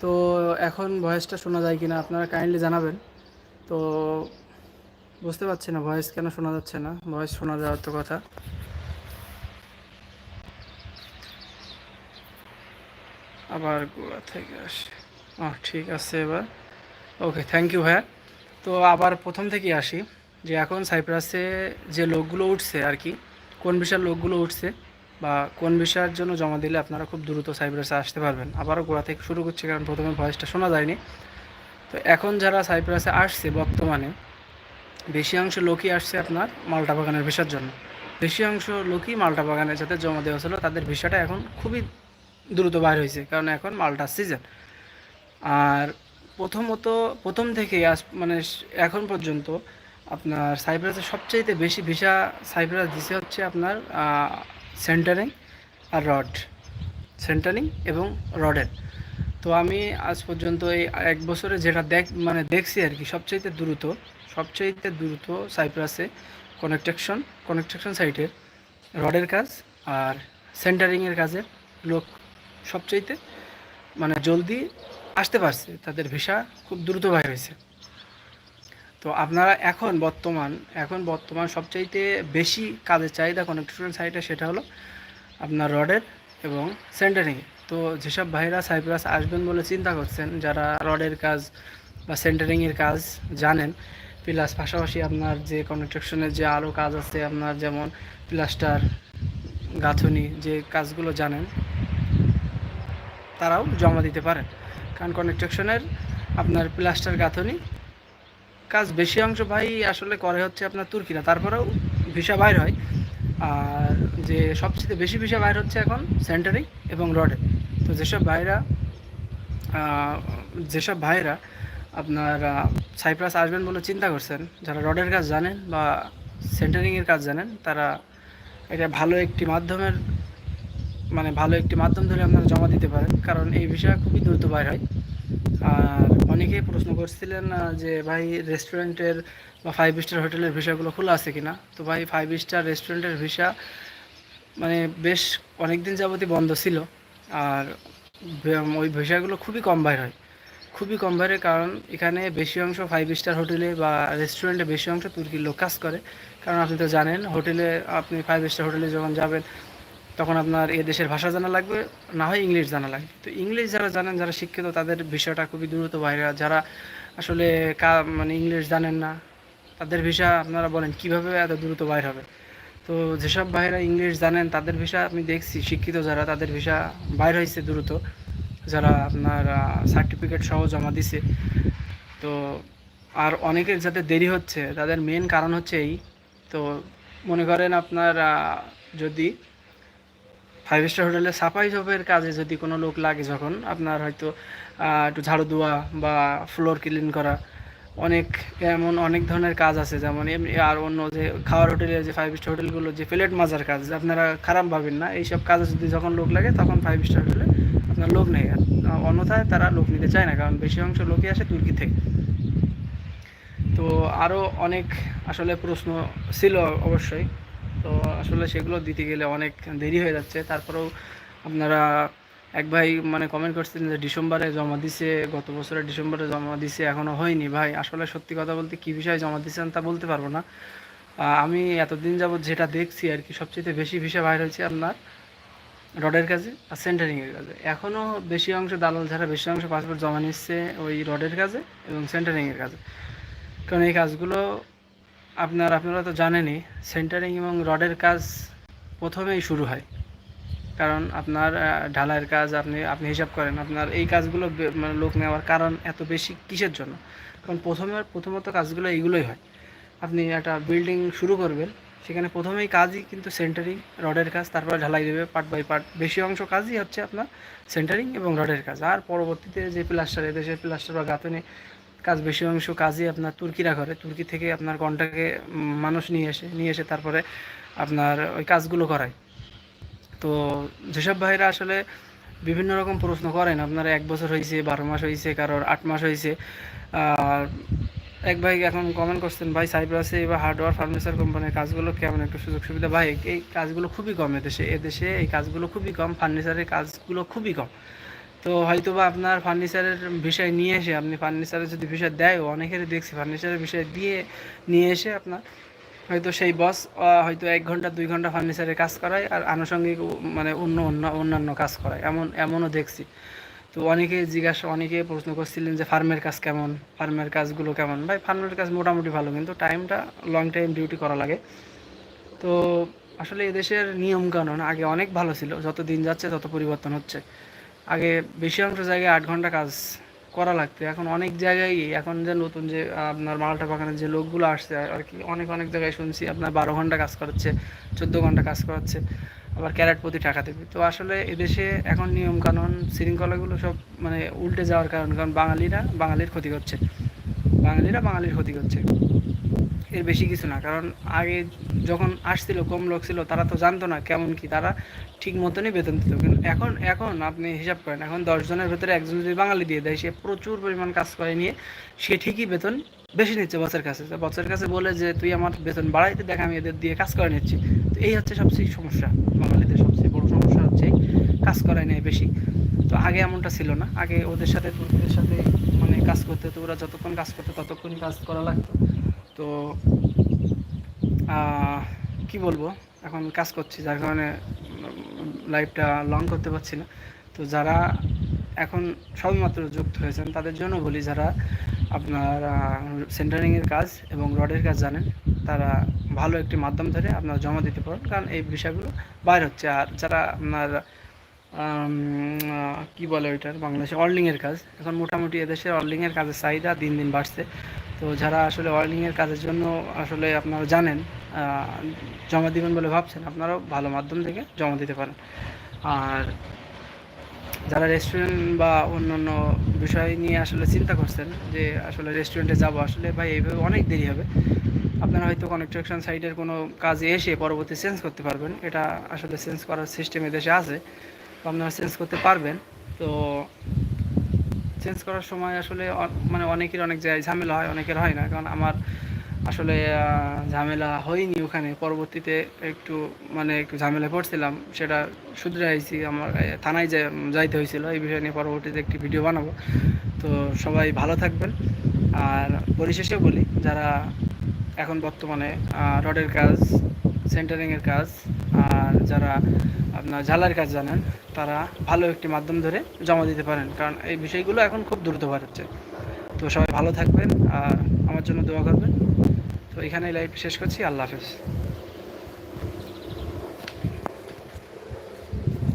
তো এখন ভয়েসটা শোনা যায় কিনা আপনারা কাইন্ডলি জানাবেন। তো বুঝতে পারছি না ভয়েস কেন শোনা যাচ্ছে না, ভয়েস শোনা যাওয়ার তো কথা। আবার গোড়া থেকে আসে। ও ঠিক আছে এবার। ওকে থ্যাংক ইউ ভাইয়া। তো আবার প্রথম থেকে আসি যে এখন সাইপ্রাসে যে লোকগুলো উঠছে আর কি, কোন বিষয়ের লোকগুলো উঠছে বা কোন বিষয়ের জন্য জমা দিলে আপনারা খুব দ্রুত সাইপ্রাসে আসতে পারবেন। আবারও গোড়া থেকে শুরু করছি কারণ প্রথমে ভয়েসটা শোনা যায়নি। তো এখন যারা সাইপ্রাসে আসছে বর্তমানে, বেশি অংশ লোকই আসছে আপনার মাল্টা বাগানের ভিসার জন্য। বেশি অংশ লোকই মাল্টা বাগানে যাতে জমা দেওয়া ছিল তাদের ভিসাটা এখন খুবই দ্রুত বাইর হয়েছে, কারণ এখন মাল্টার সিজন। আর প্রথমত, প্রথম থেকে আজ মানে এখন পর্যন্ত আপনার সাইপ্রাসে সবচাইতে বেশি ভিসা সাইপ্রাস দিছে হচ্ছে আপনার সেন্টারিং আর রড। সেন্টারিং এবং রডের। তো আমি আজ পর্যন্ত এই এক বছরে যেটা দেখ মানে দেখছি আর কি, সবচাইতে দ্রুত সবচাইতে দ্রুত সাইপ্রাসে কনেকট্রাকশন কনেকট্রাকশন সাইটের রডের কাজ আর সেন্টারিংয়ের কাজে লোক সবচাইতে মানে জলদি আসতে পারছে। তাদের ভিসা খুব দ্রুত বাইর হয়েছে তো আপনারা এখন বর্তমান এখন বর্তমান সবচাইতে বেশি কাজের চাহিদা কনেকট্রাকশন সাইটে সেটা হলো আপনার রডের এবং সেন্টারিংয়ে তো যেসব ভাইরা সাইপ্রাস আসবেন বলে চিন্তা করছেন, যারা রডের কাজ বা সেন্টারিংয়ের কাজ জানেন প্লাস পাশাপাশি আপনার যে কনস্ট্রাকশনের যে আরও কাজ আছে, আপনার যেমন প্লাস্টার গাঁথনি যে কাজগুলো জানেন, তারাও জমা দিতে পারেন। কারণ কনস্ট্রাকশনের আপনার প্লাস্টার গাঁথনি কাজ বেশি অংশ ভাই আসলে করে হচ্ছে আপনার তুর্কিরা। তারপরেও ভিসা বাইর হয়। আর যে সবচেয়ে বেশি ভিসা বাইর হচ্ছে এখন সেন্টারিং এবং রডে তো যেসব ভাইরা যেসব ভাইরা আপনার সাইপ্রাস আসবেন বলে চিন্তা করছেন, যারা রডের কাজ জানেন বা সেন্টারিংয়ের কাজ জানেন, তারা এটা ভালো একটি মাধ্যমের মানে ভালো একটি মাধ্যম ধরে আপনারা জমা দিতে পারেন। কারণ এই বিষয়ে খুবই দ্রুত বাইর হয়। আর অনেকেই প্রশ্ন করছিলেন যে ভাই রেস্টুরেন্টের বা ফাইভ স্টার হোটেলের ভিসাগুলো খোলা আছে কিনা? তো ভাই ফাইভ স্টার রেস্টুরেন্টের ভিসা মানে বেশ অনেক দিন যাবতই বন্ধ ছিল। আর ওই ভিসাগুলো খুবই কম বাইর হয়। খুবই কম বাইরে কারণ এখানে বেশি অংশ ফাইভ স্টার হোটেলে বা রেস্টুরেন্টে বেশি অংশ তুর্কির লোক কাজ করে। কারণ আপনি তো জানেন, হোটেলে আপনি ফাইভ স্টার হোটেলে যখন যাবেন তখন আপনার এ দেশের ভাষা জানা লাগবে, না হয় ইংলিশ জানা লাগবে। তো ইংলিশ যারা জানেন, যারা শিক্ষিত, তাদের বিষয়টা খুবই দ্রুত বাইরে। যারা আসলে কা মানে ইংলিশ জানেন না, তাদের ভিসা আপনারা বলেন, কীভাবে এত দ্রুত বাইর হবে? তো যেসব ভাইরা ইংলিশ জানেন, তাদের ভিসা আমি দেখছি, শিক্ষিত যারা, তাদের ভিসা বাইর হয়েছে দ্রুত। যারা আপনার সার্টিফিকেট সহ জমা দিছে। তো আর অনেকের যাতে দেরি হচ্ছে, তাদের মেন কারণ হচ্ছে এই। তো মনে করেন আপনার যদি ফাইভ স্টার হোটেলে সাফাই জবের কাজে যদি কোনো লোক লাগে যখন, আপনার হয়তো একটু ঝাড়ু দেওয়া বা ফ্লোর ক্লিন করা, অনেক এমন অনেক ধরনের কাজ আছে। যেমন এমনি আর অন্য যে খাওয়ার হোটেলে যে ফাইভ স্টার হোটেলগুলো যে প্লেট মাজার কাজ, আপনারা খারাপ ভাবেন না। এইসব কাজে যদি যখন লোক লাগে, তখন ফাইভ স্টার হোটেলে আপনার লোক নেই। অন্যথায় তারা লোক নিতে চায় না, কারণ বেশি অংশ লোকই আসে তুর্কি থেকে। তো আরও অনেক আসলে প্রশ্ন ছিল অবশ্যই। তো আসলে সেগুলো দিতে গেলে অনেক দেরি হয়ে যাচ্ছে। তারপরেও আপনারা এক ভাই মানে কমেন্ট করছিলেন যে ডিসেম্বরে জমা দিছে, গত বছরের ডিসেম্বরে জমা দিছে এখনও হয়নি। ভাই, আসলে সত্যি কথা বলতে কী বিষয়ে জমা দিয়েছেন তা বলতে পারব না। আমি এতদিন যাবৎ যেটা দেখছি আর কি, সবচেয়ে বেশি ভিসা বাইর হয়েছে আপনার রডের কাজে আর সেন্টারিংয়ের কাজে। এখনও বেশি অংশ দালাল ছাড়া বেশি অংশ পাসপোর্ট জমা নিচ্ছে ওই রডের কাজে এবং সেন্টারিংয়ের কাজে। কারণ এই কাজগুলো আপনার, আপনারা তো জানেনই সেন্টারিং এবং রডের কাজ প্রথমেই শুরু হয়। কারণ আপনার ঢালাইয়ের কাজ আপনি আপনি হিসাব করেন, আপনার এই কাজগুলো মানে লোক নেওয়ার কারণ এত বেশি কিসের জন্য? কারণ প্রথমে, প্রথমত কাজগুলো এইগুলোই হয়। আপনি একটা বিল্ডিং শুরু করবেন, সেখানে প্রথমেই কাজই কিন্তু সেন্টারিং রডের কাজ, তারপরে ঢালাই দেবে পার্ট বাই পার্ট বেশি অংশ কাজই হচ্ছে আপনার সেন্টারিং এবং রডের কাজ। আর পরবর্তীতে যে প্লাস্টার এদেশের প্লাস্টার বা গাঁথনি কাজ বেশি অংশ কাজই আপনার তুর্কিরা করে। তুর্কি থেকে আপনার কন্টাকে মানুষ নিয়ে এসে নিয়ে এসে তারপরে আপনার ওই কাজগুলো করায়। তো যেসব ভাইরা আসলে বিভিন্ন রকম প্রশ্ন করেন, আপনার এক বছর হয়েছে বারো মাস হয়েছে কারোর আট মাস হয়েছে আর এক ভাই এখন কমেন্ট করছেন, ভাই সাইপ্রাসে বা হার্ডওয়্যার ফার্নিচার কোম্পানির কাজগুলো কেমন? একটু সুযোগ সুবিধা? ভাই, এই কাজগুলো খুবই কম এদেশে। এদেশে এই কাজগুলো খুবই কম ফার্নিচারের কাজগুলো খুবই কম। তো হয়তো বা আপনার ফার্নিচারের বিষয় নিয়ে এসে, আপনি ফার্নিচারের যদি বিষয় দেয় অনেকেরই দেখছি ফার্নিচারের বিষয় দিয়ে নিয়ে এসে আপনার, হয়তো সেই বস হয়তো এক ঘণ্টা, দুই ঘণ্টা ফার্নিচারের কাজ করায় আর আনুষঙ্গিক মানে অন্য অন্য, অন্যান্য কাজ করায়। এমন, এমনও দেখছি। তো অনেকে জিজ্ঞাসা, অনেকে প্রশ্ন করছিলেন যে, ফার্মের কাজ কেমন? ফার্মের কাজগুলো কেমন? ভাই, ফার্মের কাজ মোটামুটি ভালো, কিন্তু টাইমটা লং টাইম ডিউটি করা লাগে। তো আসলে এদেশের নিয়ম কানুন আগে অনেক ভালো ছিল। যত দিন যাচ্ছে, তত পরিবর্তন হচ্ছে। আগে বেশি অংশ জায়গায় আট ঘণ্টা কাজ করা লাগতো। এখন অনেক জায়গায় এখন যে নতুন যে আপনার মালটা বাগানের যে লোকগুলো আসছে, আর কি অনেক অনেক জায়গায় শুনছি আপনার বারো ঘণ্টা কাজ করাচ্ছে, চোদ্দ ঘণ্টা কাজ করাচ্ছে, আবার ক্যারেট প্রতি টাকা দেবে। তো আসলে এদেশে এখন নিয়ম কানুন শৃঙ্খলাগুলো সব মানে উল্টে যাওয়ার কারণ কারণ বাঙালিরা বাঙালির ক্ষতি করছে। বাঙালিরা বাঙালির ক্ষতি করছে। এর বেশি কিছু না। কারণ আগে যখন আসছিল, কম লোক ছিল, তারা তো জানতো না কেমন কি, তারা ঠিক মতনই বেতন দিত। কিন্তু এখন এখন আপনি হিসাব করেন, এখন দশ জনের ভেতরে একজন যদি বাঙালি দিয়ে দেয়, সে প্রচুর পরিমাণ কাজ করে নিয়ে, সে ঠিকই বেতন বেশি নিচ্ছে বছরের কাছে। বসের কাছে বলে যে, তুই আমার বেতন বাড়াইতে দেখ আমি এদের দিয়ে কাজ করে নিচ্ছি। তো এই হচ্ছে সবচেয়ে সমস্যা, বাঙালিদের সবচেয়ে বড় সমস্যা হচ্ছে কাজ করায় নেয় বেশি। তো আগে এমনটা ছিল না। আগে ওদের সাথে তুর্কিদের সাথে মানে কাজ করতে তো ওরা যতক্ষণ কাজ করতো, ততক্ষণ কাজ করা লাগতো। তো কি বলব? এখন কাজ করছি, যার কারণে লাইফটা লং করতে পারছি না। তো যারা এখন সবেমাত্র যুক্ত হয়েছেন, তাদের জন্য বলি যারা আপনার সেন্টারিংয়ের কাজ এবং রডের কাজ জানেন, তারা ভালো একটি মাধ্যম ধরে আপনারা জমা দিতে পারেন। কারণ এই বিষয়গুলো বাইর হচ্ছে। আর যারা আপনার কি বলে ওইটার বাংলাদেশে? অর্লিংয়ের কাজ। এখন মোটামুটি এদেশে অর্লিংয়ের কাজের চাহিদা দিন দিন বাড়ছে। তো যারা আসলে ওয়ার্লিংয়ের কাজের জন্য আসলে আপনারা জানেন জমা দিবেন বলে ভাবছেন, আপনারাও ভালো মাধ্যম থেকে জমা দিতে পারেন। আর যারা রেস্টুরেন্ট বা অন্যান্য বিষয় নিয়ে আসলে চিন্তা করছেন যে আসলে রেস্টুরেন্টে যাব আসলে, ভাই, এইভাবে অনেক দেরি হবে। আপনারা হয়তো কনস্ট্রাকশন সাইটের কোনো কাজে এসে পরবর্তী চেঞ্জ করতে পারবেন। এটা আসলে চেঞ্জ করার সিস্টেম দেশে আছে। তো আপনারা চেঞ্জ করতে পারবেন। তো চেঞ্জ করার সময় আসলে মানে অনেকের অনেক জায়গায় ঝামেলা হয়, অনেকের হয় না। কারণ আমার আসলে ঝামেলা হয়নি ওখানে। পরবর্তীতে একটু মানে একটু ঝামেলায় পড়ছিলাম। সেটা শুধরে আইছি, আমার থানায় যাই- যাইতে হয়েছিল এই বিষয় নিয়ে পরবর্তীতে একটি ভিডিও বানাবো। তো সবাই ভালো থাকবেন। আর পরিশেষে বলি, যারা এখন বর্তমানে রডের কাজ সেন্টারিংয়ের কাজ আর যারা আপনার ঝালার কাজ জানেন, তারা ভালো একটি মাধ্যম ধরে জমা দিতে পারেন। কারণ এই বিষয়গুলো এখন খুব দ্রুত বাড়াচ্ছে। তো সবাই ভালো থাকবেন আর আমার জন্য দোয়া করবেন। তো এখানে লাইভ শেষ করছি। আল্লাহ হাফেজ।